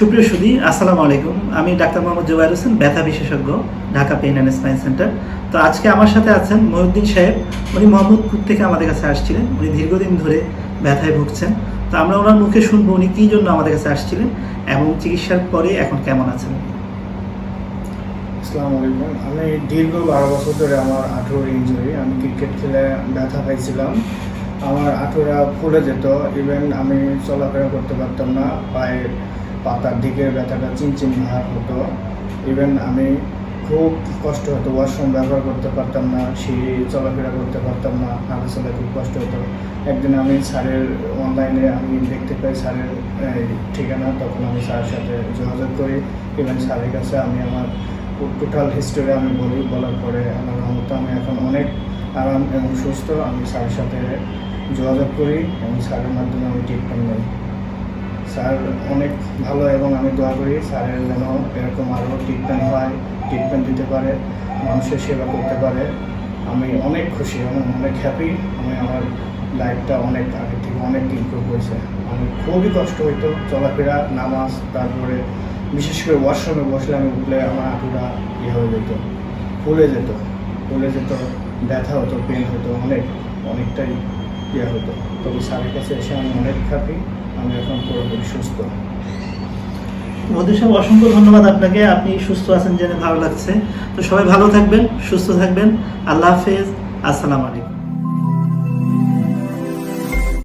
সুপ্রিয় সুদী আসসালামু আলাইকুম। আমি ডাক্তার মোহাম্মদ জুবাইর হোসেন, ব্যথা বিশেষজ্ঞ, Dhaka pain and spine centre. তো আজকে আমার সাথে আছেন মহিউদ্দিন সাহেব। উনি মোহাম্মদপুর থেকে আমাদের কাছে আসছিলেন। উনি দীর্ঘদিন ধরে ব্যথায় ভুগছেন। তো আমরা ওনার মুখে শুনব উনি কী জন্য আমাদের কাছে আসছিলেন এবং চিকিৎসার পরে এখন কেমন আছেন। আসসালামু আলাইকুম। আমি দীর্ঘ বারো বছর ধরে আমার আঠুর ইঞ্জুরি। আমি ক্রিকেট খেলে ব্যথা পাইছিলাম। আমার আঠুরা ফুলে যেত ইভেন আমি চলাফেরা করতে পারতাম না, পায়ের পাতার দিকে ব্যথাটা চিনচিন ভাব হতো। ইভেন আমি খুব কষ্ট হতো ওয়াশরুম ব্যবহার করতে পারতাম না, সিঁড়ি চলাফেরা করতে পারতাম না, হাঁটা চলা খুব কষ্ট হতো। একদিন আমি স্যারের অনলাইনে আমি দেখতে পাই স্যারের ঠিকানা, তখন আমি স্যারের সাথে যোগাযোগ করি। ইভেন স্যারের কাছে আমি আমার টোটাল হিস্টোরি আমি বলি, বলার পরে আমার মতো আমি এখন অনেক আরাম এবং সুস্থ, আমি স্যারের সাথে যোগাযোগ করি এবং স্যারের মাধ্যমে আমি ট্রিটমেন্ট নিই স্যার অনেক ভালো এবং আমি দোয়া করি স্যারের যেন এরকম আরও ট্রিটমেন্ট হয় ট্রিটমেন্ট দিতে পারে, মানুষের সেবা করতে পারে। আমি অনেক খুশি এবং অনেক হ্যাপি আমি আমার লাইফটা অনেক আগে থেকে অনেক ইমপ্রুভ হয়েছে। আমি খুবই কষ্ট হইতো চলাফেরা, নামাজ, তারপরে বিশেষ করে ওয়াশরুমে বসলে আমি উঠলে আমার হাঁটুটা ইয়ে হয়ে যেত, ফুলে যেত ফুলে যেত। ব্যথা হতো পেন হতো, অনেক, অনেকটাই ইয়ে হতো। তবে স্যারের কাছে এসে আমি অনেক থাকি আমি এখন পুরোপুরি সুস্থ। মধু সাহেব অসংখ্য ধন্যবাদ আপনাকে, আপনি সুস্থ আছেন জেনে ভালো লাগছে। তো সবাই ভালো থাকবেন, সুস্থ থাকবেন। আল্লাহ হাফেজ, আসসালামু আলাইকুম।